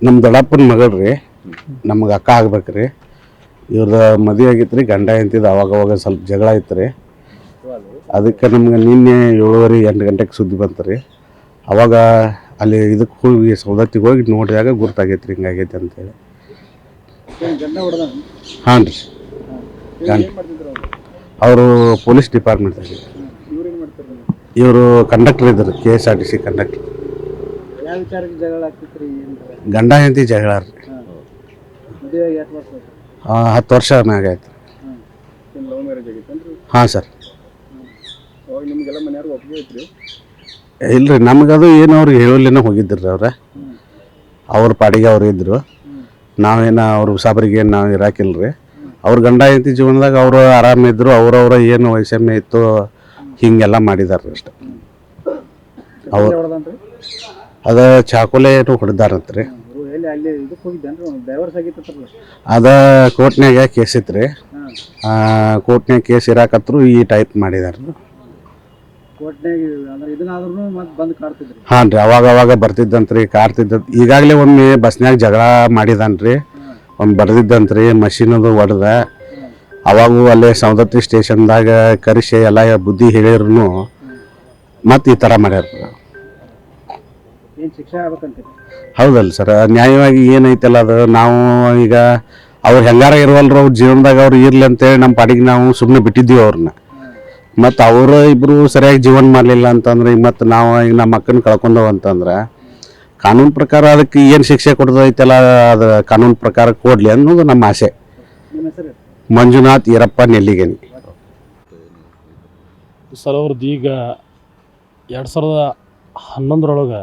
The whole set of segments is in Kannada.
ನಮ್ಮ ದೊಡ್ಡಪ್ಪನ ಮಗಳ್ರಿ ನಮ್ಗೆ ಅಕ್ಕ ಆಗ್ಬೇಕ್ರಿ ಇವ್ರದ ಮದುವೆ ರೀ ಗಂಡ ಎಂತಿದ್ದು ಅವಾಗ ಅವಾಗ ಸ್ವಲ್ಪ ಜಗಳ ಐತ್ರಿ ಅದಕ್ಕೆ ನಮ್ಗೆ ನಿನ್ನೆ ಏಳುವರೆ ಎಂಟು ಗಂಟೆಗೆ ಸುದ್ದಿ ಬಂತ್ರಿ ಅವಾಗ ಅಲ್ಲಿ ಇದಕ್ಕೆ ಹೋಗಿ ಸೌದತ್ತಿಗೆ ಹೋಗಿ ನೋಡಿದಾಗ ಗುರ್ತಾಗೈತ್ರಿ ಹಿಂಗಾಗೈತೆ ಅಂತೇಳಿ ಹಾಂ ರೀ. ಅವರು? ಪೊಲೀಸ್ ಡಿಪಾರ್ಟ್ಮೆಂಟ್ದಾಗ ಇವರು ಕಂಡಕ್ಟರ್ ಇದ್ದರು K S R T C conductor. ಯಾವ ವಿಚಾರಕ್ಕೆ ಜಗಳ ಆಗ್ತಿತ್ರಿ ಏನ್ರ ಗಂಡ ಹೆಂಡತಿ ಜಗಳ ರೀ. ಮದುವೆ ಎಷ್ಟು ವರ್ಷ ಆಯ್ತು? ಆ, ಹತ್ತು ವರ್ಷ ಮ್ಯಾಗ ಆಯ್ತು. ಹಾಂ. ಏನು ಲವ್ ಮ್ಯಾರೇಜ್ ಆಗಿತ್ತೇನ್ರಿ? ಹಾಂ ಸರ್. ಅವಾಗ ನಿಮಗೆಲ್ಲ ಒಪ್ಪಿಗೆ ಐತ್ರಿ ಇಲ್ರಿ ನಮಗದು ಏನು ಅವ್ರಿಗೆ ಹೇಳಲಿನ ಹೋಗಿದ್ರಿ ಅವ್ರ. ಅವ್ರ ಪಾಡಿಗೆ ಅವ್ರು ಇದ್ರು. ನಾವೇನ ಅವ್ರ ಸಾಬರಿಗೆ ಏನು ನಾವು ಇರಾಕಿಲ್ರಿ. ಅವ್ರ ಗಂಡ ಹೆಂಡತಿ ಜೀವನದಾಗ ಅವರು ಆರಾಮಿದ್ರು ಅವ್ರವ್ರ ಏನು ವೈಷಮ್ಯ ಇತ್ತು ಹಿಂಗೆಲ್ಲ ಮಾಡಿದಾರೆ ಅಷ್ಟೆ. ಅವ್ರು ಹೊಡೆದನ್ರಿ ಅದ ಚಾಕುಲೆ ಏನೋ ಆಗಿತ್ತಲ್ಲ ಅದ ಕೋರ್ಟ್ನಾಗ ಕೇಸ್ ಇತ್ರಿ. ಕೋರ್ಟ್ನಾಗ ಕೇಸ್ ಇರಾಕತ್ರು ಈ ಟೈಪ್ ಮಾಡಿದಾರ. ಹಾಂ ರೀ ಅವಾಗ ಅವಾಗ ಬರ್ತಿದ್ದಂತ್ರಿ ಕಾರ್ತಿದ್ದ ಈಗಾಗಲೇ ಒಮ್ಮೆ ಬಸ್ನಾಗ ಜಗಳ ಮಾಡಿದಾನ್ರಿ. ಒಮ್ಮೆ ಬರ್ದಿದ್ದಂತ್ರಿ ಮಷೀನದು ಹೊಡೆದ. ಅವಾಗೂ ಅಲ್ಲೇ ಸೌದತ್ತಿ ಸ್ಟೇಷನ್ದಾಗ ಕರೆಸಿ ಎಲ್ಲ ಬುದ್ಧಿ ಹೇಳಿದ್ರು ಮತ್ತೆ ಈ ಥರ ಮಾಡ್ಯಾರ. ಶಿಕ್ಷೆ ಹೌದಲ್ಲ ಸರ್ ನ್ಯಾಯವಾಗಿ ಏನೈತಲ್ಲ ಅದು? ನಾವು ಈಗ ಅವ್ರು ಹೆಂಗಾರ ಇರುವಲ್ರು ಅವ್ರ ಜೀವನದಾಗ ಅವ್ರು ಇರಲಿ ಅಂತೇಳಿ ನಮ್ಮ ಪಾಡಿಗೆ ನಾವು ಸುಮ್ಮನೆ ಬಿಟ್ಟಿದ್ದೀವಿ ಅವ್ರನ್ನ. ಮತ್ತು ಅವರು ಇಬ್ಬರು ಸರಿಯಾಗಿ ಜೀವನ ಮಾಡಲಿಲ್ಲ ಅಂತಂದ್ರೆ ಈಗ ಮತ್ತು ನಾವು ಈಗ ನಮ್ಮ ಅಕ್ಕನ ಕಳ್ಕೊಂಡವು ಅಂತಂದ್ರೆ ಕಾನೂನು ಪ್ರಕಾರ ಅದಕ್ಕೆ ಏನು ಶಿಕ್ಷೆ ಕೊಡ್ದೈತಲ್ಲ ಅದು ಕಾನೂನು ಪ್ರಕಾರ ಕೊಡಲಿ ಅನ್ನೋದು ನಮ್ಮ ಆಸೆ. ಮಂಜುನಾಥ್ ಈರಪ್ಪ ನೆಲ್ಲಿಗೇನಿ ಸರ್ ಅವ್ರದ್ದು ಈಗ ಎರಡು ಸಾವಿರದ ಹನ್ನೊಂದರೊಳಗೆ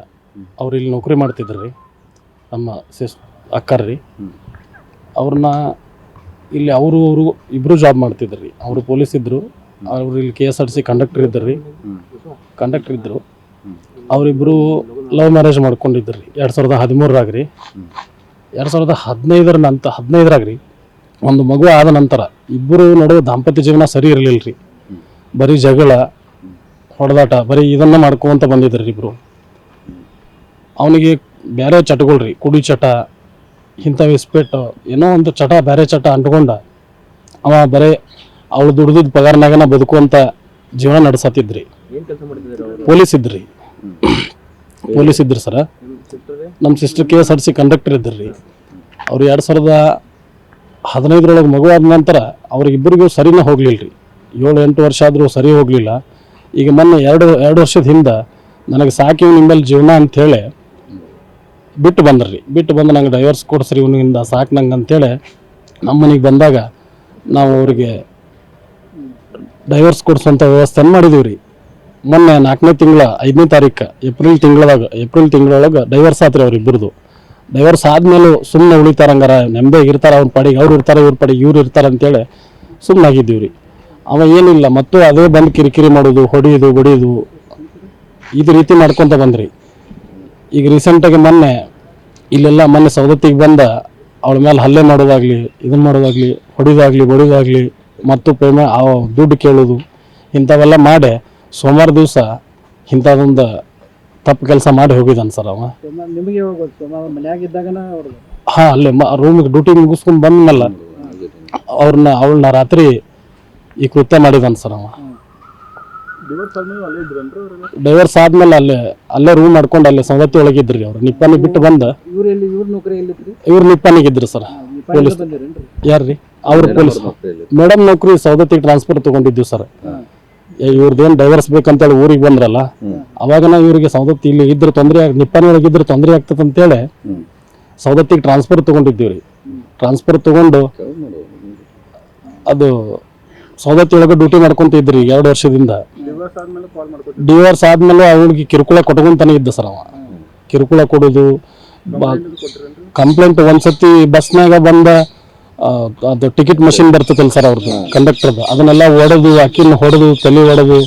ಅವ್ರು ಇಲ್ಲಿ ನೌಕರಿ ಮಾಡ್ತಿದ್ರು ರೀ ನಮ್ಮ ಸಿಸ್ ಅಕ್ಕರ್ ರೀ. ಅವ್ರನ್ನ ಇಲ್ಲಿ ಅವರು ಅವರು ಇಬ್ಬರು ಜಾಬ್ ಮಾಡ್ತಿದ್ರು ರೀ. ಅವರು ಪೊಲೀಸ್ ಇದ್ದರು ಅವರು ಇಲ್ಲಿ K S R T C conductor ಇದ್ದರು ರೀ. ಕಂಡಕ್ಟರ್ ಇದ್ದರು. ಅವರಿಬ್ಬರು ಲವ್ ಮ್ಯಾರೇಜ್ ಮಾಡ್ಕೊಂಡಿದ್ರು ರೀ. ಎರಡು ಸಾವಿರದ ಹದಿಮೂರರಾಗ ರೀ. ಎರಡು ಸಾವಿರದ ಹದಿನೈದರ ನಂತರ ಹದಿನೈದರಾಗ ರೀ. ಒಂದು ಮಗು ಆದ ನಂತರ ಇಬ್ಬರು ನಡುವೆ ದಾಂಪತ್ಯ ಜೀವನ ಸರಿ ಇರಲಿಲ್ಲ ರೀ. ಬರೀ ಜಗಳ ಹೊಡೆದಾಟ ಬರೀ ಇದನ್ನು ಮಾಡ್ಕೊಂತ ರೀ ಇಬ್ರು. ಅವನಿಗೆ ಬೇರೆ ಚಟಗಳು ರೀ ಕುಡಿ ಚಟ ಇಂಥ ಇಸ್ಪೆಟ್ಟು ಏನೋ ಒಂದು ಚಟ ಬೇರೆ ಚಟ ಅಂಟ್ಕೊಂಡ ಅವ ಬರೇ ಅವಳು ದುಡ್ದಿದ್ದ ಪಗಾರನಾಗನ ಬದುಕುವಂತ ಜೀವನ ನಡೆಸತ್ತಿದ್ರಿ. ಪೊಲೀಸ್ ಇದ್ರಿ. ಪೊಲೀಸ್ ಇದ್ರಿ ಸರ. ನಮ್ಮ sister K S R C conductor ಇದ್ರಿ ಅವ್ರು ಎರಡು ಸಾವಿರದ ಹದಿನೈದರೊಳಗೆ ಮಗುವಾದ ನಂತರ ಅವ್ರಿಗಿಬ್ಬರಿಗೂ ಸರಿನೇ ಹೋಗಲಿಲ್ಲ ರೀ. ಏಳು ಎಂಟು ವರ್ಷ ಆದರೂ ಸರಿ ಹೋಗಲಿಲ್ಲ. ಈಗ ಮೊನ್ನೆ ಎರಡು ಎರಡು ವರ್ಷದ ಹಿಂದೆ ನನಗೆ ಸಾಕಿ ನಿಮ್ಮಲ್ಲಿ ಜೀವನ ಅಂಥೇಳಿ ಬಿಟ್ಟು ಬಂದ್ರಿ. ಬಿಟ್ಟು ಬಂದು ನಂಗೆ ಡೈವರ್ಸ್ ಕೊಡ್ಸ್ರಿ ಇವನಿಂದ ಸಾಕು ನಂಗೆ ಅಂತೇಳಿ ನಮ್ಮ ಮನೆಗೆ ಬಂದಾಗ ನಾವು ಅವ್ರಿಗೆ ಡೈವರ್ಸ್ ಕೊಡಿಸುವಂಥ ವ್ಯವಸ್ಥೆನ ಮಾಡಿದೀವಿ ರೀ ಮೊನ್ನೆ ನಾಲ್ಕನೇ ತಿಂಗಳ, ಐದನೇ ತಾರೀಕು, ಏಪ್ರಿಲ್ ತಿಂಗಳದಾಗ, ಏಪ್ರಿಲ್ ತಿಂಗಳೊಳಗೆ ಡೈವರ್ಸ್ ಆತ್ರಿ ಅವ್ರಿಬ್ಬರದು ಡೈವರ್ಸ್ ಆದ್ಮೇಲೂ ಸುಮ್ಮನೆ ಉಳಿತಾರಂಗಾರ ನೆಮ್ಮದಿಯಾಗಿ ಇರ್ತಾರೆ ಅವ್ರ ಪಾಡಿಗೆ, ಅವ್ರು ಇರ್ತಾರೆ, ಇವ್ರ ಪಾಡಿಗೆ, ಇವ್ರು ಇರ್ತಾರೆ ಅಂತೇಳಿ ಸುಮ್ಮನೆ ಆಗಿದ್ದೀವಿ ರೀ ಅವ ಏನಿಲ್ಲ, ಮತ್ತು ಅದೇ ಬಂದು ಕಿರಿಕಿರಿ ಮಾಡೋದು, ಹೊಡೆಯೋದು, ಬಡಿಯೋದು, ಇದು ರೀತಿ ಮಾಡ್ಕೊತ ಬಂದ್ರಿ. ಈಗ ರೀಸೆಂಟಾಗಿ ಮೊನ್ನೆ ಇಲ್ಲೆಲ್ಲ ಮೊನ್ನೆ ಸವದತ್ತಿಗೆ ಬಂದ ಅವಳ ಮೇಲೆ ಹಲ್ಲೆ ಮಾಡೋದಾಗ್ಲಿ ಇದನ್ನ ಮಾಡೋದಾಗ್ಲಿ ಹೊಡಿದಾಗ್ಲಿ ಬಡಿಯೋದಾಗ್ಲಿ ಮತ್ತು ಪೇಮೆ ದುಡ್ಡು ಕೇಳೋದು ಇಂಥವೆಲ್ಲ ಮಾಡಿ ಸೋಮವಾರ ದಿವಸ ಇಂಥದೊಂದು ತಪ್ಪು ಕೆಲಸ ಮಾಡಿ ಹೋಗಿದ್ದಾನೆ ಸರ್ ಅವ. ನಿಮಗೆ ಹಾಂ ಅಲ್ಲೇ ಮ ರೂಮಿಗೆ ಡ್ಯೂಟಿ ಮುಗಿಸ್ಕೊಂಡು ಬಂದ್ಮೇಲೆ ಅವ್ರನ್ನ ಅವಳನ್ನ ರಾತ್ರಿ ಈ ಕೃತ್ಯ ಮಾಡಿದಾನೆ ಸರ್ ಅವ. ಡಿವೋರ್ಸ್ ಆದ್ಮೇಲೆ ಅಲ್ಲೇ ಇದ್ರನ್ರಿ ಅವ್ರಿಗೆ ಡೈವರ್ಸ್ ಆದ್ಮೇಲೆ ಅಲ್ಲೇ ಅಲ್ಲೇ ರೂಮ್ ಮಾಡ್ಕೊಂಡು ಅಲ್ಲೇ ಸಂಗತಿ ಒಳಗಿದ್ರಿ ಅವ್ರು. ನಿಪ್ಪಾನಿ ಬಿಟ್ಟು ಬಂದ? ಇವ್ರು ಎಲ್ಲಿ ಇವ್ರ ನೌಕರಿ ಎಲ್ಲಿತ್ರಿ ಇವ್ರು ನಿಪ್ಪಾನಿಗೆ ಇದ್ರಿ ಸರ್ ಪೊಲೀಸ್ ಬಂದಿರೇನ್ರಿ? ಯಾರ್ರಿ? ಅವ್ರ ಪೊಲೀಸ್ ಮೇಡಮ್ ನೌಕರಿ ಸೌದತ್ತಿಗೆ ಟ್ರಾನ್ಸ್ಫರ್ ತಗೊಂಡಿದ್ವಿ ಸರ್. ಇವ್ರದ್ದೇನು ಡೈವರ್ಸ್ ಬೇಕಂತೇಳಿ ಊರಿಗೆ ಬಂದ್ರಲ್ಲ? ಅವಾಗನ ಇವ್ರಿಗೆ ಸೌದತ್ತಿ ಇಲ್ಲಿ ಇದ್ರ ತೊಂದರೆ ನಿಪ್ಪಾನಿ ಒಳಗೆ ಇದ್ರೆ ತೊಂದರೆ ಆಗ್ತದೆ ಅಂತೇಳಿ ಸೌದತ್ತಿಗೆ ಟ್ರಾನ್ಸ್ಫರ್ ತಗೊಂಡಿದ್ದೀವಿ ರೀ. ಟ್ರಾನ್ಸ್ಫರ್ ತಗೊಂಡು ಅದು ಸೌದತ್ತಿ ಒಳಗೆ ಡ್ಯೂಟಿ ಮಾಡ್ಕೊಂತ ಇದ್ರಿ ಎರಡು ವರ್ಷದಿಂದ. ಡಿವೋರ್ಸ್ ಆದ್ಮೇಲೆ ಅವನಿಗೆ ಕಿರುಕುಳ ಕೊಟ್ಕೊಂತಾನೆ ಇದ್ದ ಸರ್ ಅವ. ಕಿರುಕುಳ ಕೊಡುದು ಕಂಪ್ಲೇಂಟ್ ಒಂದ್ಸತಿ ಬಸ್ನಾಗ ಬಂದ ಅದು ಟಿಕೆಟ್ ಮಷಿನ್ ಬರ್ತೈತಲ್ಲ ಸರ್ ಅವ್ರದ್ದು ಕಂಡಕ್ಟರ್ದು ಅದನ್ನೆಲ್ಲ ಹೊಡೆದು ಅಕ್ಕಿನ ಹೊಡೆದು ತಲೆ ಹೊಡೆದು